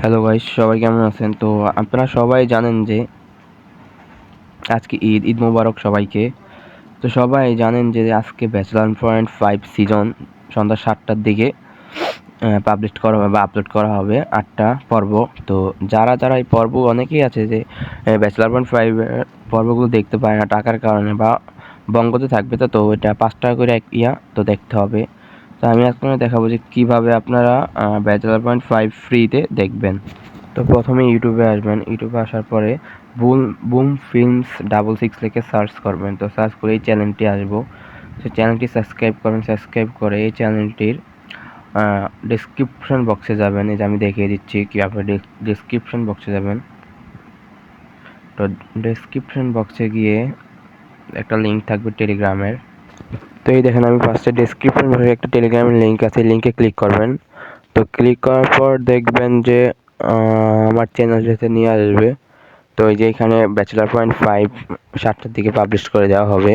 Hello ভাই সবাই কেমন আছেন? তো আপনারা সবাই জানেন যে আজকে ঈদ ঈদ মোবারক সবাইকে। তো সবাই জানেন যে আজকে ব্যাচেলার পয়েন্ট ফাইভ সিজন সন্ধ্যা সাতটার দিকে পাবলিশ করা হবে বা আপলোড করা হবে আটটা পর্ব। তো যারা যারা এই পর্ব অনেকেই আছে যে ব্যাচেলার পয়েন্ট ফাইভ পর্বগুলো দেখতে পায় না টাকার কারণে বা বঙ্গতে থাকবে তো তো এটা পাঁচ টাকা করে এক ইয়া, তো দেখতে হবে। তো আমি আপনাদের দেখাবো যে কীভাবে আপনারা ব্যাচেলার পয়েন্ট ফাইভ ফ্রিতে দেখবেন। তো প্রথমে ইউটিউবে আসবেন, ইউটিউবে আসার পরে boom boom films double six লিখে সার্চ করবেন। তো সার্চ করে এই চ্যানেলটি আসব। সেই চ্যানেলটি সাবস্ক্রাইব করবেন সাবস্ক্রাইব করে এই চ্যানেলটির ডিসক্রিপশন বক্সে যাবেন। এই যে আমি দেখিয়ে দিচ্ছি কি আপনি ডিসক্রিপশন বক্সে যাবেন। তো ডিসক্রিপশন বক্সে গিয়ে একটা লিঙ্ক থাকবে টেলিগ্রামের তো এই দেখেন আমি ফার্স্টে ডিসক্রিপশন ভাবে একটা টেলিগ্রামের লিঙ্ক আছে লিঙ্কে ক্লিক করবেন। তো ক্লিক করার পর দেখবেন যে আমার চ্যানেল যেতে নিয়ে আসবে। তো এই যে এখানে ব্যাচেলার পয়েন্ট ফাইভ সাতটার দিকে পাবলিশ করে দেওয়া হবে।